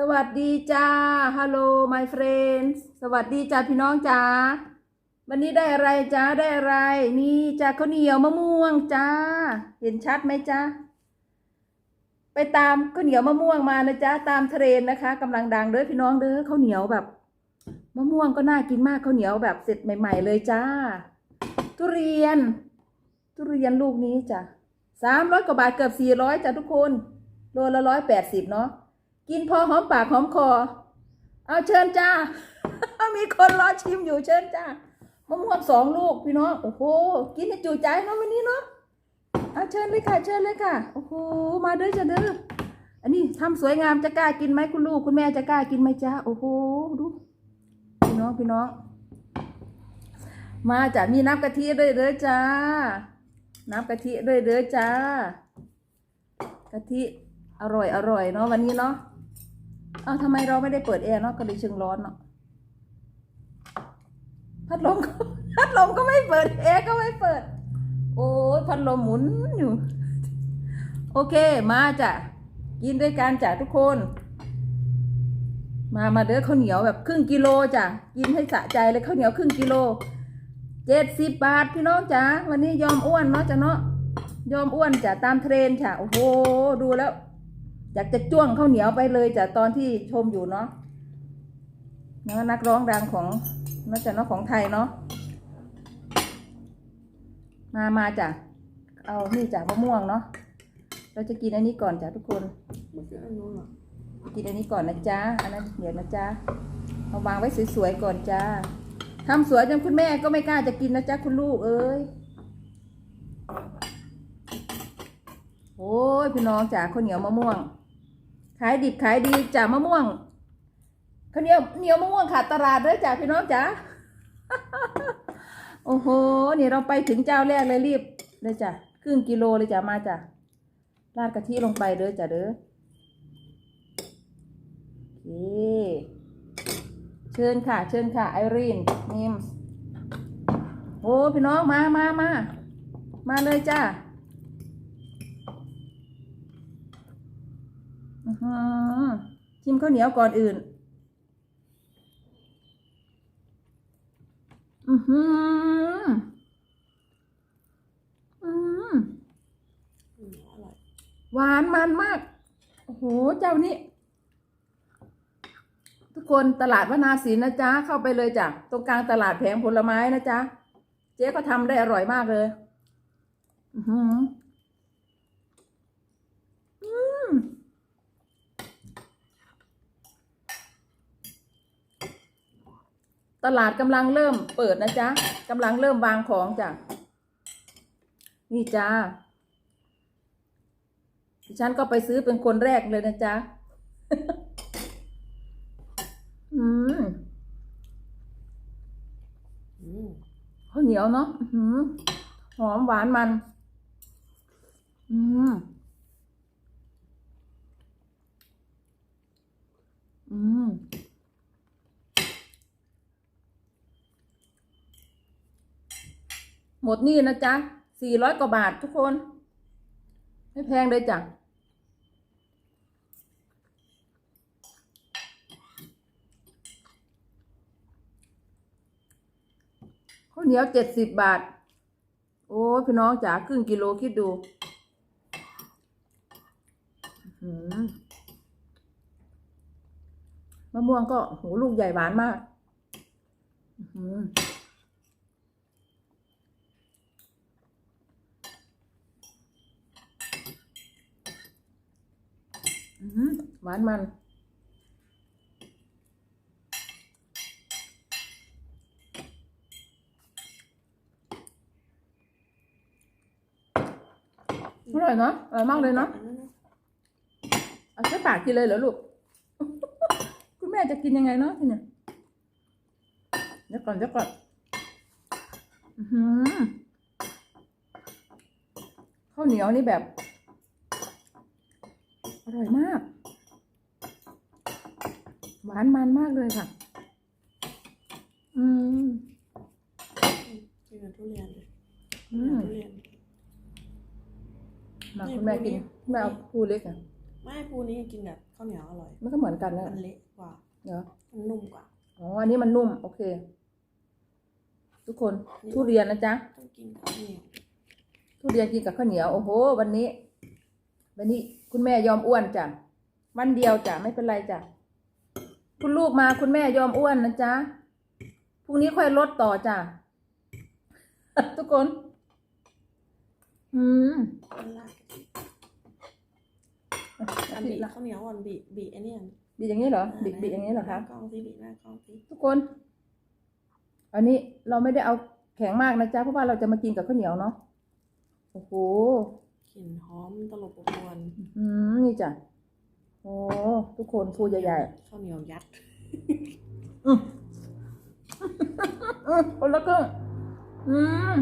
สวัสดีจ้า ฮัลโหล my friends สวัสดีจ้าพี่น้องจ้า วันนี้ได้อะไรจ้า ได้อะไร นี่จ้าข้าวเหนียวมะม่วงจ้า เห็นชัดไหมจ้า ไปตามข้าวเหนียวมะม่วงมานะจ้า ตามเทรนนะคะกำลังดังเด้อพี่น้องเด้อข้าวเหนียวแบบมะม่วงก็น่ากินมากข้าวเหนียวแบบเสร็จใหม่ ๆ เลยจ้า ทุเรียน ทุเรียนลูกนี้จ้ะสามร้อยกว่าบาทเกือบสี่ร้อยจ้ะทุกคน โลละร้อยแปดสิบเนาะ กินพอหอมปากหอมคอ เอาเชิญจ้า มีคนรอชิมอยู่เชิญจ้ามะม่วงสองลูกพี่น้องโอ้โหกินให้จุใจเนาะวันนี้เนาะเอาเชิญเลยค่ะ เชิญเลยค่ะโอ้โหมาเด้อจ้ะเด้ออันนี้ทำสวยงามจะกล้ากินไหมคุณลูกคุณแม่จะกล้ากินไหมจ้าโอ้โหดูพี่น้องพี่น้องมาจ้ะมีน้ำกะทิด้วยเด้อจ้า น้ำกะทิด้วยเด้อจ้ากะทิอร่อยอร่อยเนาะวันนี้เนาะ อ้าทำไมเราไม่ได้เปิดแอร์เนาะก็เลยเชิงร้อนเนาะพัดลมก็พัดลมก็ไม่เปิดแอร์ก็ไม่เปิด โอ้ยพัดลมหมุนอยู่ โอเคมาจ้ะกินด้วยกันจ้ะทุกคน มามาเด้อข้าวเหนียวแบบครึ่งกิโลจ้ะกินให้สะใจเลยข้าวเหนียวครึ่งกิโลเจ็ดสิบบาทพี่น้องจ๋าวันนี้ยอมอ้วนเนาะจ้ะเนาะยอมอ้วนจ้ะตามเทรนจ้ะโอ้โหดูแล้ว อยากจะจ้วงข้าวเหนียวไปเลยจ้ะตอนที่ชมอยู่เนาะเนาะนักร้องดังของเนาจะเนาะของไทยเนาะมามาจ้ะเอานี่จ้ะมะม่วงเนาะเราจะกินอันนี้ก่อนจ้ะทุกคนกินอันนี้ก่อนนะจ๊ะอันนั้นเดี๋ยวนะจ๊ะเอาวางไว้สวยๆก่อนจ้าทำสวยจนคุณแม่ก็ไม่กล้าจะกินนะจ๊ะคุณลูกเอ้ยโอ้ยพี่น้องจ๋าข้าวเหนียวมะม่วง ขายดิบขายดีจ้ามะม่วงข้าวเหนียวเหนียวมะม่วงขาดตลาดเลยจ้าพี่น้องจ๋าโอ้โห นี่เราไปถึงเจ้าแรกเลยรีบเลยจ้ะครึ่งกิโลเลยจ้ะมาจ้ะราดกะทิลงไปเด้อจ้ะเด้อโอเคเชิญค่ะ เชิญค่ะไอรีนนิมส์โอ้พี่น้องมามามามาเลยจ้าอื้อหือ ชิมข้าวเหนียวก่อนอื่น อือหืออืมอืมอร่อยหวานมันมาก โอ้โห เจ้านี้ทุกคนตลาดวนาศิลนะจ๊ะ เข้าไปเลยจ้ะ ตรงกลางตลาดแผงผลไม้นะจ๊ะ เจ๊ก็ทำได้อร่อยมากเลย อือหือม ตลาดกำลังเริ่มเปิดนะจ๊ะกำลังเริ่มวางของจ้ะนี่จ้าดิฉันก็ไปซื้อเป็นคนแรกเลยนะจ๊ะ อืมข้าวเหนียวเนาะอื้อหือหอมหวานมัน อืม อืม หมดนี่นะจ๊ะสี่ร้อยกว่าบาททุกคน ไม่แพงเลยจ้ะข้าวเหนียวเจ็ดสิบบาท โอ้พี่น้องจ๋าครึ่งกิโลคิดดูมะม่วงก็โหลูกใหญ่หวานมาก อื หืออื้อหือหวานมัน อร่อยเนาะ อร่อยมากเลยเนาะอันนั้นนะเอาใช้ปากกินเลยเหรอลูก คุณแม่จะกินยังไงเนาะทีเนี่ยเดี๋ยวก่อนเดี๋ยวก่อนอื้อหือข้าวเหนียวนี่แบบ อร่อยมาก หวานมันมากเลยค่ะ อืมกินกับทุเรียนเลยอืกินมกับทุเรียนมาคุณแม่กินคุณแม่เอาพูเล็กอะมไม่ปูนี้กินกับข้าวเหนียวอร่อย มันก็เหมือนกันนะมันเละกว่าเนาะมันนุ่มกว่า อ๋อ อันนี้มันนุ่ม โอเค ทุกคน ทุเรียนนะจ๊ะต้องกินกับข้าวเหนียวทุเรียนกินกับข้าวเหนียว โอ้โห วันนี้ วันนี้ คุณแม่ยอมอ้วนจ้ะวันเดียวจ้ะไม่เป็นไรจ้ะคุณลูกมาคุณแม่ยอมอ้วนนะจ๊ะพรุ่งนี้ค่อยลดต่อจ้ะทุกคน อืมมันลาดอันบีข้าวเหนียวอ่อนบีบีไอ้เนี่ยบีอย่างนี้เหรอบิดบิดอย่างนี้เหรอคะกล้องสิบีหน้ากล้องสิทุกคน อันนี้เราไม่ได้เอาแข็งมากนะจ๊ะเพราะว่าเราจะมากินกับข้าวเหนียวเนาะโอ้โหก ลิ่นหอมตลบอบอวนอืมนี่จ้ะโอ้ทุกคนฟูใหญ่ข้าวเหนียวยัดๆอืมอืมคนละครึ่งอืม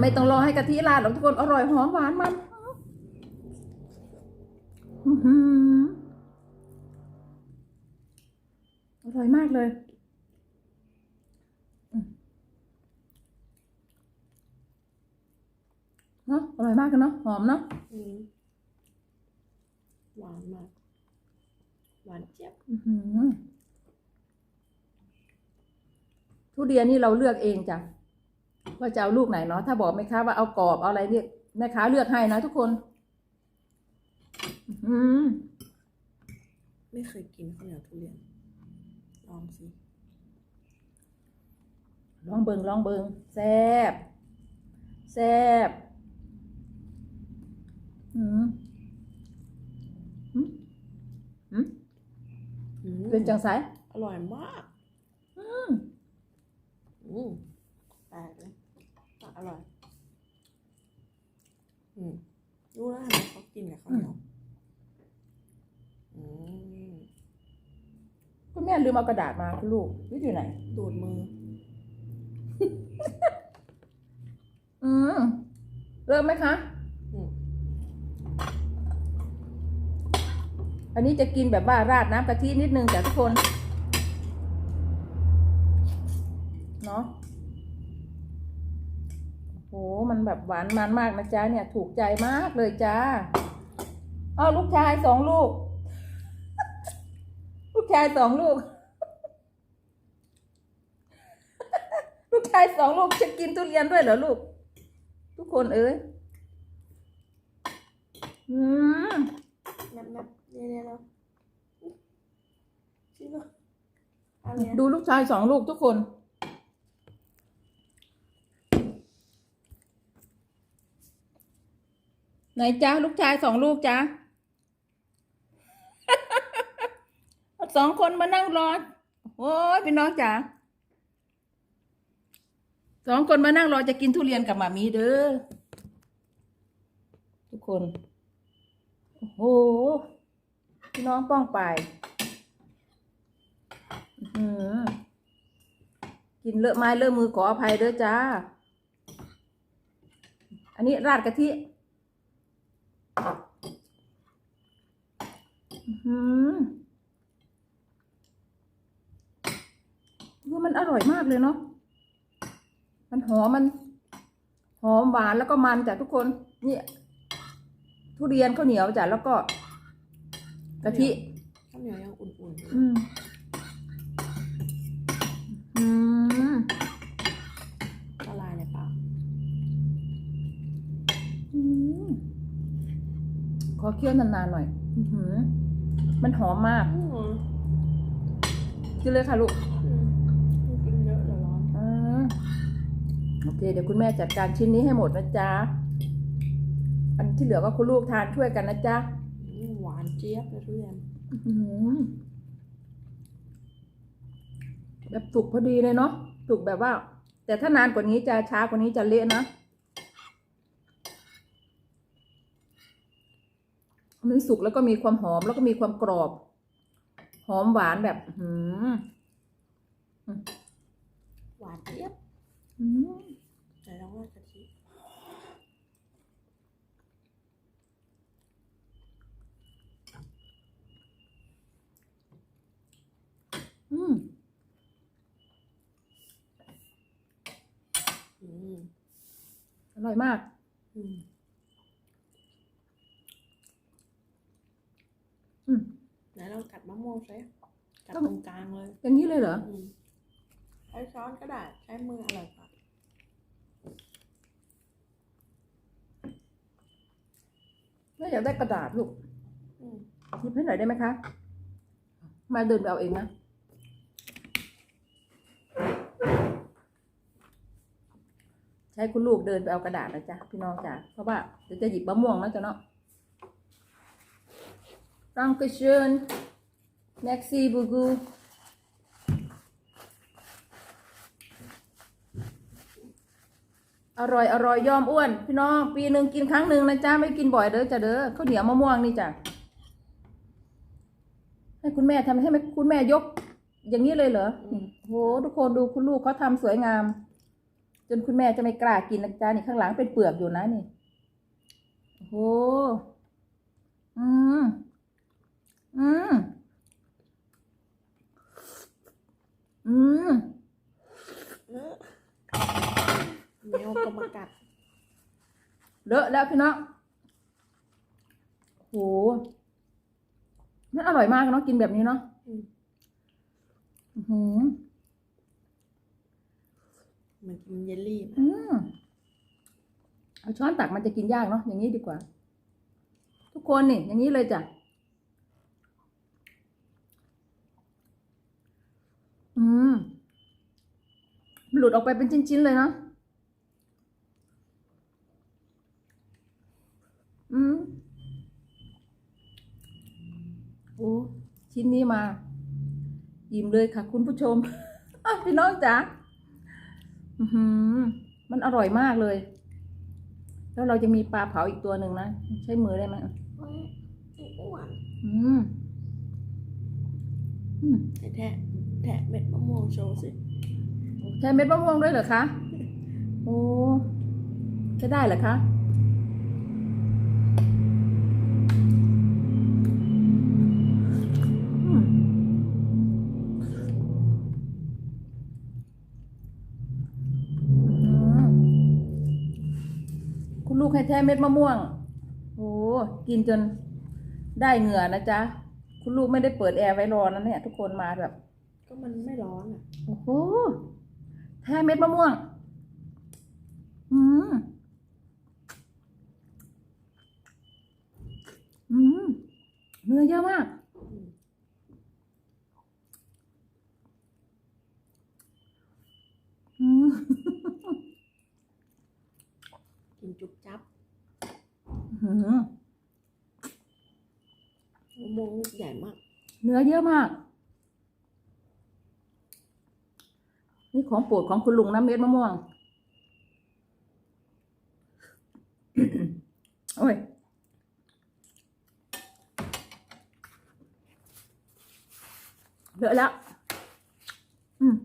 ไม่ต้องรอให้กะทิราดหรอกทุกคนอร่อยหอมหวานมันอื้อหืออร่อยมากเลยอืม เนาะอร่อยมากกันเนาะหอมเนาะอืมหวานมาก หวานเจี๊ยบอื้อหือทุเรียนนี่เราเลือกเองจ้ะว่าจะเอาลูกไหนเนาะถ้าบอกไหมคะว่าเอากรอบเอาอะไรเนี่ยแม่ค้าเลือกให้นะทุกคนอื้อหือไม่เคยกินข้าวเหนียวทุเรียน ลองสิ ลองเบิงลองเบิงแซ่บแซ่บ อืมอืมอืมอืมเป็นจังไสอร่อยมากอืมอืมแปลกเลยแต่อร่อย อืมรู้แล้วทำไมเขากินกับข้าวเหนียวอืมคุณแม่ลืมเอากระดาษมาคุณลูกนี่อยู่ไหน ดูดมือ อืมเริ่มไหมคะ อืม อันนี้จะกินแบบว่าราดน้ำกะทินิดนึงแต่ทุกคนเนาะโอ้โหมันแบบหวานมันมากนะจ๊ะเนี่ยถูกใจมากเลยจ้าอ้าวลูกชายสองลูก ลูกชายสองลูก ลูกชายสองลูกจะกินทุเรียนด้วยเหรอลูก ทุกคนเอ้ยอืมนับนับเดี๋ยวเดี๋ยวเดี๋ยวชิมก่อนอะไรอะดูลูกชายสองลูกทุกคน ไหนจ้าลูกชายสองลูกจ้า สองคนมานั่งรอโอ้ยพี่น้องจ๋าสองคนมานั่งรอจะกินทุเรียนกับหมามีเด้อทุกคน โอ้โห พี่น้องป้องไปอือกินเลอะไม้เลอะมือขออภัยเด้อจ้า อันนี้ราดกะทิอื้อหือว่ามันอร่อยมากเลยเนาะ มันหอมมัน หอมหวานแล้วก็มันจ้ะทุกคน เนี่ย ทุเรียนข้าวเหนียวจ้ะแล้วก็ กะทิข้าวเหนียวยังอุ่นอืมอืมๆละลายในปากอืมขอเคี่ยวนานๆหน่อย อือหือ มันหอมมากอืมกินเลยค่ะลูก อืมกินเยอะเดี๋ยวร้อนอ่าโอเค เดี๋ยวคุณแม่จัดการชิ้นนี้ให้หมดนะจ๊ะ อันที่เหลือก็คุณลูกทานช่วยกันนะจ๊ะอืมหวาน เจี๊ยบเลยทุเรียนอื้อหือแบบสุกพอดีเลยเนาะสุกแบบว่า แต่ถ้านานกว่านี้จะช้ากว่านี้จะเละนะอันนี้สุกแล้วก็มีความหอมแล้วก็มีความกรอบ หอมหวานแบบอื้อหือหวานเจี๊ยบ อื้อ แต่ต้องราดกะทิ อืม อืม อร่อยมาก อืมไหนเรากัดมะม่วงใช่กัดต้องตรงกลางเลย อย่างนี้เลยเหรออืมใช้ช้อนก็ได้ ใช้มืออะไรก็แม่อยากได้กระดาษลูกอืม หยิบให้หน่อยได้ไหมคะ มาเดินไปเอาเองนะ ใช้คุณลูกเดินไปเอากระดาษนะจ๊ะพี่น้องจ๋าเพราะว่าเดี๋ยวจะหยิบมะม่วงนะจ๊ะเนาะ Danke schön Merci beaucoup อร่อยอร่อยยอมอ้วน พี่น้องปีหนึ่งกินครั้งหนึ่งนะจ๊ะไม่กินบ่อยเด้อจ้ะเด้อข้าวเหนียวมะม่วงนี่จ้ะให้คุณแม่ทำให้ไหมคุณแม่ยก อย่างนี้เลยเหรอโหทุกคนดูคุณลูกเขาทำสวยงาม จนคุณแม่จะไม่กล้ากินนะจ๊ะนี่ข้างหลังเป็นเปลือกอยู่นะนี่โอ้โหอืม อืม อืมเออแมวก็มากัดเลอะแล้วพี่น้องโหมันอร่อยมากเนาะกินแบบนี้เนาะ อืมอื้อหือ เหมือนกินเยลลี่มอืมเอาช้อนตักมันจะกินยากเนาะอย่างนี้ดีกว่า ทุกคนนี่ อย่างนี้เลยจ้ะอืมมันหลุดออกไปเป็นชิ้น ๆ เลยเนาะอืมโอ้ชิ้นนี้มา อิ่มเลยค่ะคุณผู้ชมพี่น้องจ๋า มันอร่อยมากเลย แล้วเราจะมีปลาเผาอีกตัวหนึ่งนะ ใช้มือได้ไหมเอ้ยไอ้อ้วนอืมอืมไอ้แทะแทะเม็ดมะม่วงโชว์สิใช้เม็ดมะม่วงด้วยเหรอคะ โอ้จะได้เหรอคะ แท้เม็ดมะม่วง โอ้กินจนได้เหงื่อนะจ๊ะ คุณลูกไม่ได้เปิดแอร์ไว้รอนะเนี่ยทุกคนมาแบบ ก็มันไม่ร้อนอะ โอ้โหแท้เม็ดมะม่วง อืม อืม เนื้อเยอะมาก อืม อืม กินจุ๊บจับ อื้อหือ มะม่วงลูกใหญ่มาก เนื้อเยอะมาก นี่ของโปรดของคุณลุงนะเม็ดมะม่วงโอ้ยเยอะแล้ว อืม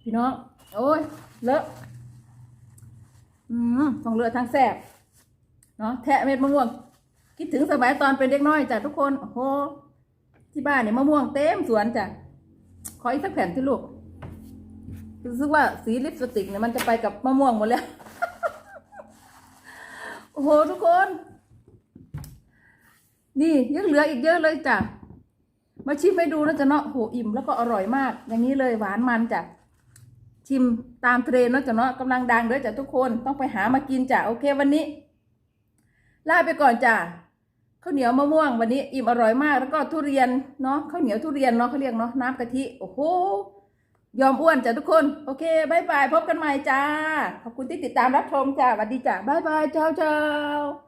พี่น้อง โอ้ยเลอะอืมต้องเลือะทั้งแสบเนาะแทะเม็ดมะม่วง คิดถึงสมัยตอนเป็นเด็กน้อยจ้ะทุกคนโอ้โหที่บ้านเนี่ยมะม่วงเต็มสวนจ้ะขออีกสักแผ่นที่ลูกรู้สึกว่าสีลิปสติกเนี่ยมันจะไปกับมะม่วงหมดแล้ว โอ้โหทุกคน นี่ยังเหลืออีกเยอะเลยจ้ะมาชิมให้ดูนะจ๊ะเนาะโหอิ่มแล้วก็อร่อยมาก อย่างนี้เลยหวานมันจ้ะ ชิมตามเทรนเนาะจ้ะเนาะกำลังดังเด้อจ้ะทุกคนต้องไปหามากินจ้ะโอเควันนี้ลาไปก่อนจ้ะข้าวเหนียวมะม่วงวันนี้อิ่มอร่อยมากแล้วก็ทุเรียนเนาะข้าวเหนียวทุเรียนเนาะเขาเรียกเนาะน้ำกะทิโอ้โหยอมอ้วนจ้ะทุกคนโอเคบายบายพบกันใหม่จ้าขอบคุณที่ติดตามรับชมจ้าสวัสดีจ้าบายบายเจ้าเจ้า